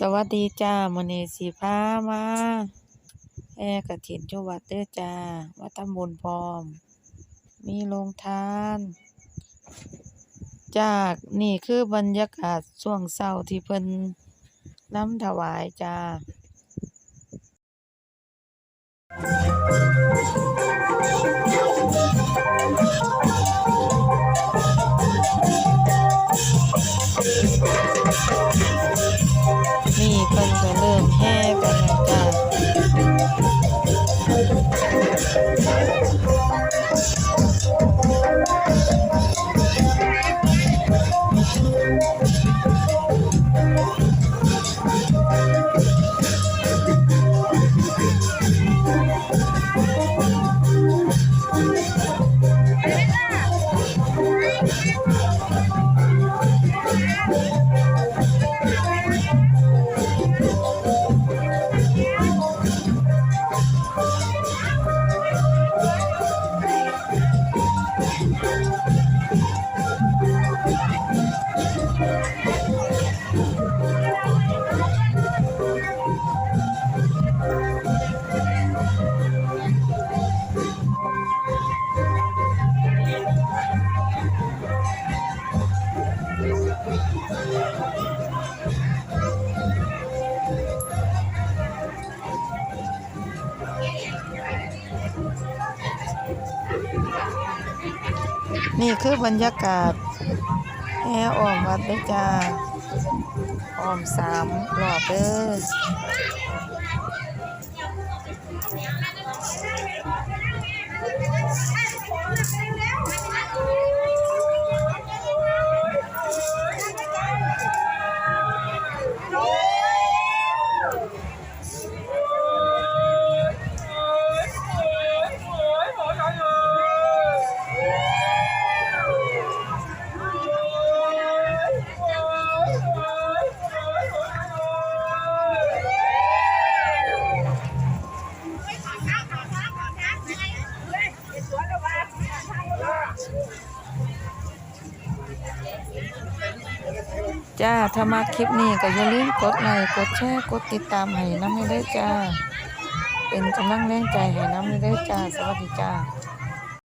สวัสดีจ้ามื้อนี้สิพามาแห่กฐินอยู่วัดเด้อจ้ามาทำบุญพร้อม มีโรงทาน จากนี่คือบรรยากาศช่วงเช้าที่เพิ่นรำถวายจ้าเพิ่น นี่คือบรรยากาศแห่อ้อมวัดเลยจ้าอ้อมสามรอบเด้อ จ้าถ้ามาคลิปนี้ก็อย่าลืมกดไลค์กดแชร์กดติดตามให้นำให้ด้จ้า เป็นกำลังแรงใจให้นำให้ด้จ้า สวัสดีจ้า